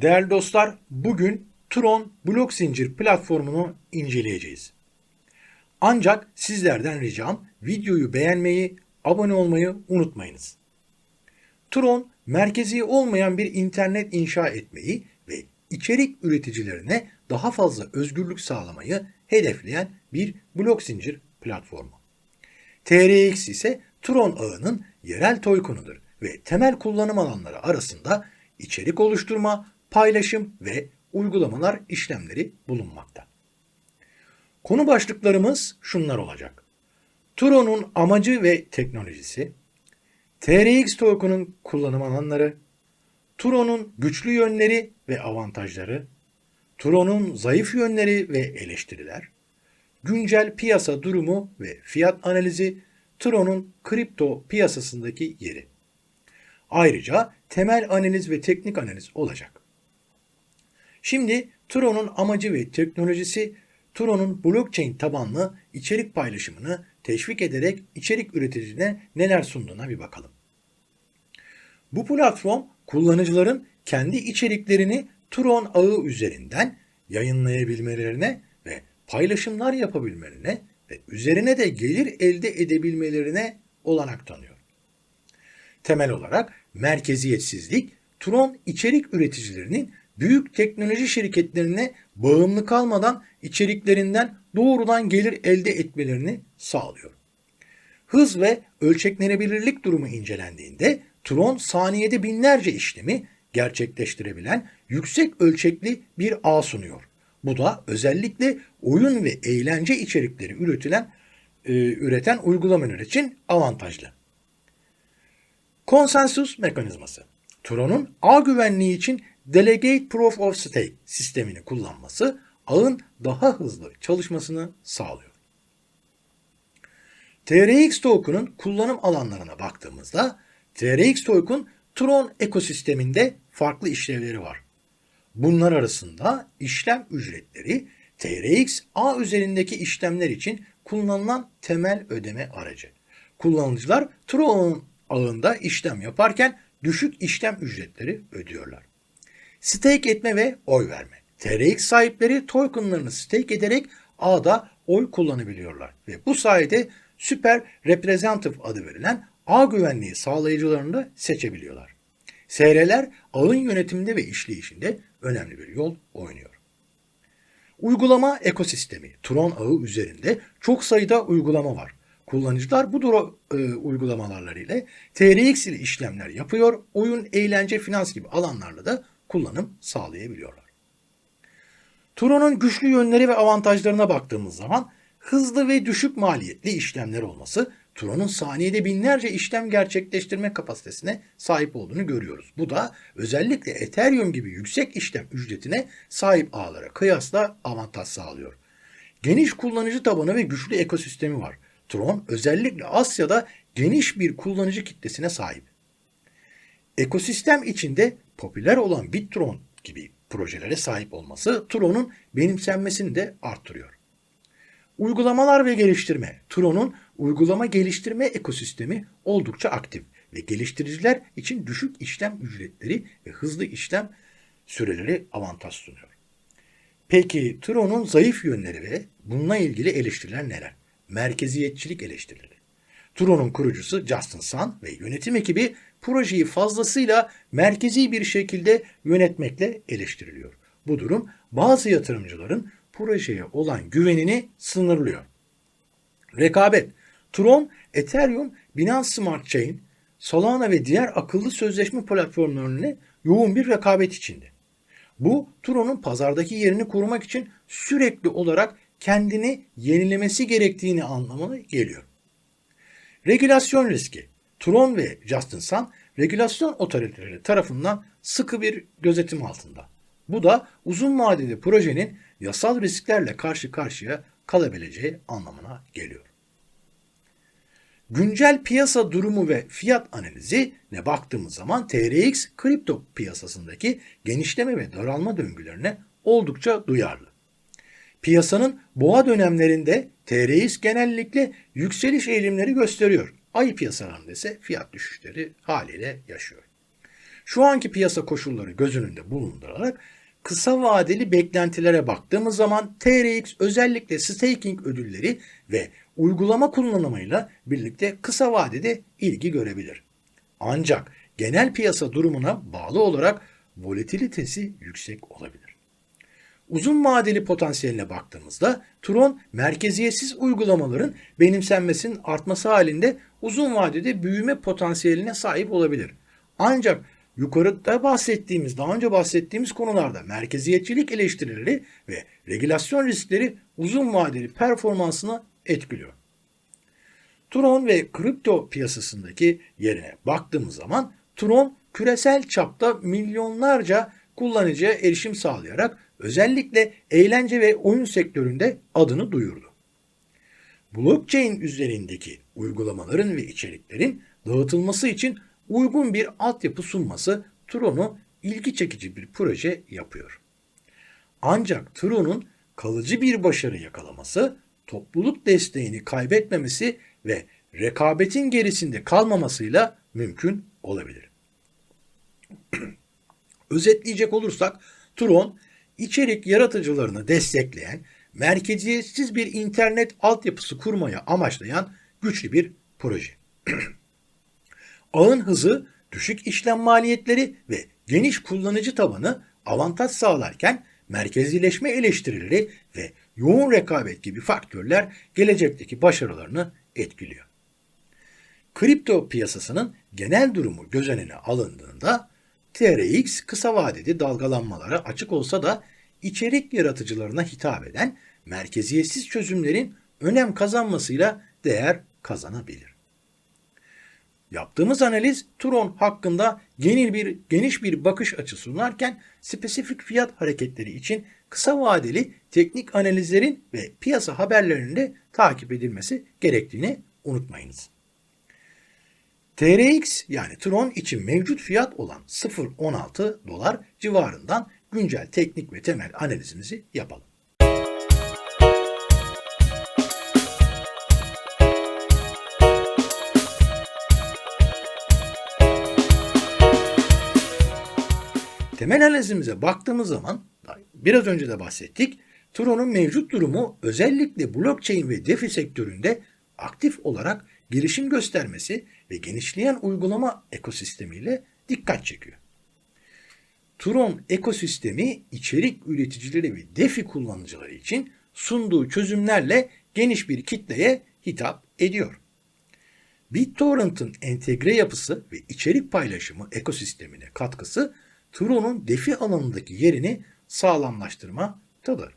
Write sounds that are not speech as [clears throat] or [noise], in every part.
Değerli dostlar, bugün Tron blok zincir platformunu inceleyeceğiz. Ancak sizlerden ricam videoyu beğenmeyi, abone olmayı unutmayınız. Tron, merkezi olmayan bir internet inşa etmeyi ve içerik üreticilerine daha fazla özgürlük sağlamayı hedefleyen bir blok zincir platformu. TRX ise Tron ağının yerel toykonudur ve temel kullanım alanları arasında içerik oluşturma, paylaşım ve uygulamalar işlemleri bulunmakta. Konu başlıklarımız şunlar olacak. Tron'un amacı ve teknolojisi, TRX token'ın kullanım alanları, Tron'un güçlü yönleri ve avantajları, Tron'un zayıf yönleri ve eleştiriler, güncel piyasa durumu ve fiyat analizi, Tron'un kripto piyasasındaki yeri. Ayrıca temel analiz ve teknik analiz olacak. Şimdi Tron'un amacı ve teknolojisi Tron'un blockchain tabanlı içerik paylaşımını teşvik ederek içerik üreticilerine neler sunduğuna bir bakalım. Bu platform kullanıcıların kendi içeriklerini Tron ağı üzerinden yayınlayabilmelerine ve paylaşımlar yapabilmelerine ve üzerine de gelir elde edebilmelerine olanak tanıyor. Temel olarak merkeziyetsizlik, Tron içerik üreticilerinin büyük teknoloji şirketlerine bağımlı kalmadan içeriklerinden doğrudan gelir elde etmelerini sağlıyor. Hız ve ölçeklenebilirlik durumu incelendiğinde Tron saniyede binlerce işlemi gerçekleştirebilen yüksek ölçekli bir ağ sunuyor. Bu da özellikle oyun ve eğlence içerikleri üretilen e, üreten uygulamalar için avantajlı. Konsensus mekanizması. Tron'un ağ güvenliği için Delegate Proof of Stake sistemini kullanması ağın daha hızlı çalışmasını sağlıyor. TRX token'ın kullanım alanlarına baktığımızda TRX token Tron ekosisteminde farklı işlevleri var. Bunlar arasında işlem ücretleri TRX ağ üzerindeki işlemler için kullanılan temel ödeme aracı. Kullanıcılar Tron ağında işlem yaparken düşük işlem ücretleri ödüyorlar. Stake etme ve oy verme. TRX sahipleri tokenlarını stake ederek ağda oy kullanabiliyorlar ve bu sayede Super Representative adı verilen ağ güvenliği sağlayıcılarını da seçebiliyorlar. SR'ler ağın yönetiminde ve işleyişinde önemli bir yol oynuyor. Uygulama ekosistemi. Tron ağı üzerinde çok sayıda uygulama var. Kullanıcılar bu duru, e, uygulamalar ile TRX ile işlemler yapıyor, oyun, eğlence, finans gibi alanlarla da kullanım sağlayabiliyorlar. Tron'un güçlü yönleri ve avantajlarına baktığımız zaman hızlı ve düşük maliyetli işlemler olması Tron'un saniyede binlerce işlem gerçekleştirme kapasitesine sahip olduğunu görüyoruz. Bu da özellikle Ethereum gibi yüksek işlem ücretine sahip ağlara kıyasla avantaj sağlıyor. Geniş kullanıcı tabanı ve güçlü ekosistemi var. Tron özellikle Asya'da geniş bir kullanıcı kitlesine sahip. Ekosistem içinde popüler olan Bittron gibi projelere sahip olması Tron'un benimsenmesini de arttırıyor. Uygulamalar ve geliştirme. Tron'un uygulama geliştirme ekosistemi oldukça aktif ve geliştiriciler için düşük işlem ücretleri ve hızlı işlem süreleri avantaj sunuyor. Peki Tron'un zayıf yönleri ve bununla ilgili eleştiriler neler? Merkeziyetçilik eleştirileri. Tron'un kurucusu Justin Sun ve yönetim ekibi projeyi fazlasıyla merkezi bir şekilde yönetmekle eleştiriliyor. Bu durum bazı yatırımcıların projeye olan güvenini sınırlıyor. Rekabet. Tron, Ethereum, Binance Smart Chain, Solana ve diğer akıllı sözleşme platformlarına yoğun bir rekabet içinde. Bu Tron'un pazardaki yerini korumak için sürekli olarak kendini yenilemesi gerektiğini anlamına geliyor. Regülasyon riski. Tron ve Justin Sun regülasyon otoriteleri tarafından sıkı bir gözetim altında. Bu da uzun vadeli projenin yasal risklerle karşı karşıya kalabileceği anlamına geliyor. Güncel piyasa durumu ve fiyat analizi ne baktığımız zaman TRX kripto piyasasındaki genişleme ve daralma döngülerine oldukça duyarlı. Piyasanın boğa dönemlerinde TRX genellikle yükseliş eğilimleri gösteriyor. Ay piyasalarında ise fiyat düşüşleri haliyle yaşıyor. Şu anki piyasa koşulları göz önünde bulundurarak kısa vadeli beklentilere baktığımız zaman TRX özellikle staking ödülleri ve uygulama kullanımıyla birlikte kısa vadede ilgi görebilir. Ancak genel piyasa durumuna bağlı olarak volatilitesi yüksek olabilir. Uzun vadeli potansiyeline baktığımızda Tron merkeziyetsiz uygulamaların benimsenmesinin artması halinde uzun vadede büyüme potansiyeline sahip olabilir. Ancak yukarıda bahsettiğimiz, daha önce bahsettiğimiz konularda merkeziyetçilik eleştirileri ve regülasyon riskleri uzun vadeli performansını etkiliyor. Tron ve kripto piyasasındaki yerine baktığımız zaman Tron küresel çapta milyonlarca kullanıcıya erişim sağlayarak özellikle eğlence ve oyun sektöründe adını duyurdu. Blockchain üzerindeki uygulamaların ve içeriklerin dağıtılması için uygun bir altyapı sunması Tron'u ilgi çekici bir proje yapıyor. Ancak Tron'un kalıcı bir başarı yakalaması, topluluk desteğini kaybetmemesi ve rekabetin gerisinde kalmamasıyla mümkün olabilir. [clears throat] Özetleyecek olursak Tron içerik yaratıcılarını destekleyen, merkeziyetsiz bir internet altyapısı kurmaya amaçlayan güçlü bir proje. [clears throat] Ağın hızı, düşük işlem maliyetleri ve geniş kullanıcı tabanı avantaj sağlarken merkezileşme eleştirileri ve yoğun rekabet gibi faktörler gelecekteki başarılarını etkiliyor. Kripto piyasasının genel durumu göz önüne alındığında TRX kısa vadeli dalgalanmalara açık olsa da içerik yaratıcılarına hitap eden merkeziyetsiz çözümlerin önem kazanmasıyla değer kazanabilir. Yaptığımız analiz Tron hakkında genel bir geniş bir bakış açısı sunarken spesifik fiyat hareketleri için kısa vadeli teknik analizlerin ve piyasa haberlerinde takip edilmesi gerektiğini unutmayınız. TRX yani Tron için mevcut fiyat olan 0.16 dolar civarından güncel teknik ve temel analizimizi yapalım. Temel analizimize baktığımız zaman biraz önce de bahsettik. Tron'un mevcut durumu özellikle blockchain ve DeFi sektöründe aktif olarak gelişim göstermesi ve genişleyen uygulama ekosistemiyle dikkat çekiyor. Tron ekosistemi içerik üreticileri ve DeFi kullanıcıları için sunduğu çözümlerle geniş bir kitleye hitap ediyor. BitTorrent'ın entegre yapısı ve içerik paylaşımı ekosistemine katkısı Tron'un DeFi alanındaki yerini sağlamlaştırmaktadır.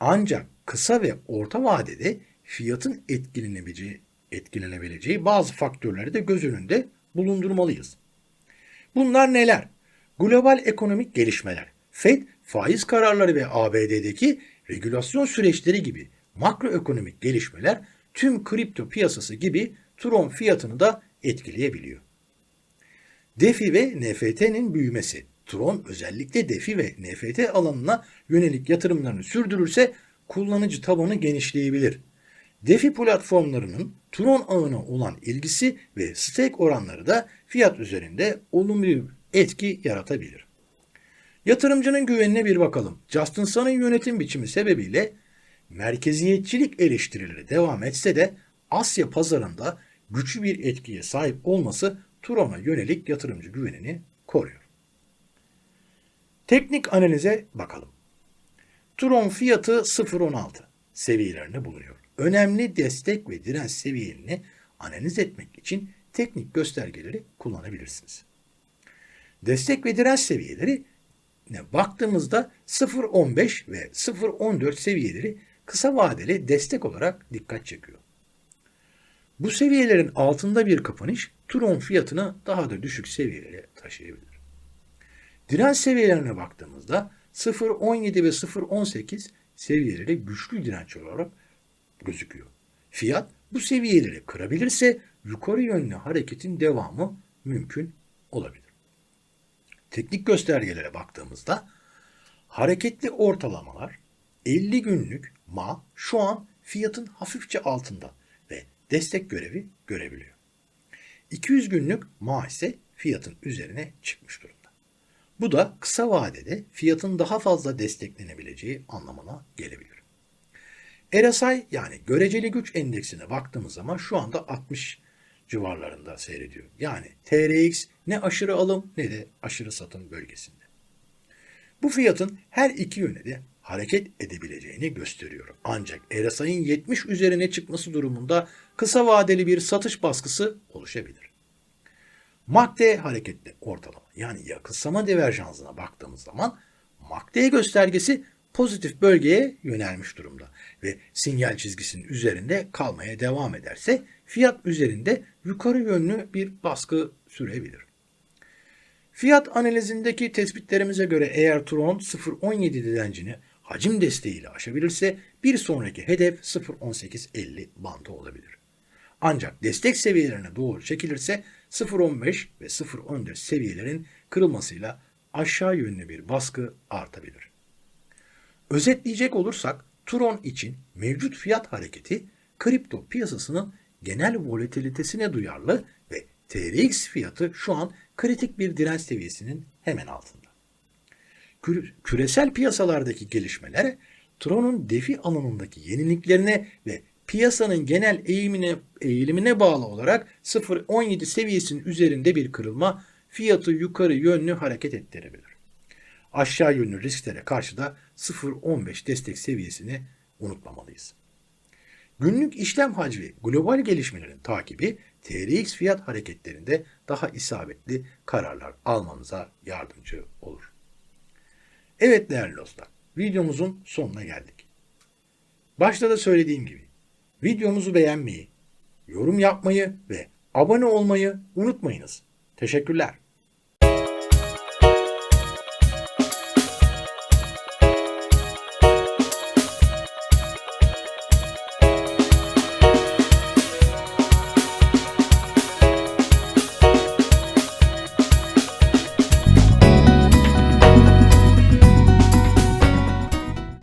Ancak kısa ve orta vadede fiyatın etkilenebileceği, etkilenebileceği bazı faktörleri de göz önünde bulundurmalıyız. Bunlar neler? Global ekonomik gelişmeler, Fed faiz kararları ve ABD'deki regülasyon süreçleri gibi makroekonomik gelişmeler tüm kripto piyasası gibi Tron fiyatını da etkileyebiliyor. DeFi ve NFT'nin büyümesi. Tron özellikle DeFi ve NFT alanına yönelik yatırımlarını sürdürürse kullanıcı tabanı genişleyebilir. DeFi platformlarının Tron ağına olan ilgisi ve stake oranları da fiyat üzerinde olumlu bir etki yaratabilir. Yatırımcının güvenine bir bakalım. Justin Sun'ın yönetim biçimi sebebiyle merkeziyetçilik eleştirileri devam etse de Asya pazarında güçlü bir etkiye sahip olması Tron'a yönelik yatırımcı güvenini koruyor. Teknik analize bakalım. Tron fiyatı 0.16 seviyelerinde bulunuyor. Önemli destek ve direnç seviyelerini analiz etmek için teknik göstergeleri kullanabilirsiniz. Destek ve direnç seviyeleri baktığımızda 0.15 ve 0.14 seviyeleri kısa vadeli destek olarak dikkat çekiyor. Bu seviyelerin altında bir kapanış Tron fiyatını daha da düşük seviyelere taşıyabilir. Direnç seviyelerine baktığımızda 0.17 ve 0.18 seviyeleri güçlü direnç olarak gözüküyor. Fiyat bu seviyeleri kırabilirse yukarı yönlü hareketin devamı mümkün olabilir. Teknik göstergelere baktığımızda hareketli ortalamalar 50 günlük MA şu an fiyatın hafifçe altında ve destek görevi görebiliyor. 200 günlük MA ise fiyatın üzerine çıkmış durumda. Bu da kısa vadede fiyatın daha fazla desteklenebileceği anlamına gelebilir. RSI yani göreceli güç endeksine baktığımız zaman şu anda 60 civarlarında seyrediyor. Yani TRX ne aşırı alım ne de aşırı satım bölgesinde. Bu fiyatın her iki yöne de hareket edebileceğini gösteriyor. Ancak RSI'nin 70 üzerine çıkması durumunda kısa vadeli bir satış baskısı oluşabilir. MACD hareketli ortalama yani yakınsama diverjansına baktığımız zaman MACD göstergesi pozitif bölgeye yönelmiş durumda ve sinyal çizgisinin üzerinde kalmaya devam ederse fiyat üzerinde yukarı yönlü bir baskı sürebilir. Fiyat analizindeki tespitlerimize göre eğer Tron 0.17 direncini hacim desteğiyle aşabilirse bir sonraki hedef 0.1850 bandı olabilir. Ancak destek seviyelerine doğru çekilirse 0.15 ve 0.14 seviyelerin kırılmasıyla aşağı yönlü bir baskı artabilir. Özetleyecek olursak Tron için mevcut fiyat hareketi kripto piyasasının genel volatilitesine duyarlı ve TRX fiyatı şu an kritik bir direnç seviyesinin hemen altında. Kü- Küresel piyasalardaki gelişmeler Tron'un defi alanındaki yeniliklerine ve piyasanın genel eğimine, eğilimine bağlı olarak 0.17 seviyesinin üzerinde bir kırılma fiyatı yukarı yönlü hareket ettirebilir. Aşağı yönlü risklere karşı da 0.15 destek seviyesini unutmamalıyız. Günlük işlem hacmi global gelişmelerin takibi TRX fiyat hareketlerinde daha isabetli kararlar almamıza yardımcı olur. Evet değerli dostlar, videomuzun sonuna geldik. Başta da söylediğim gibi videomuzu beğenmeyi, yorum yapmayı ve abone olmayı unutmayınız. Teşekkürler.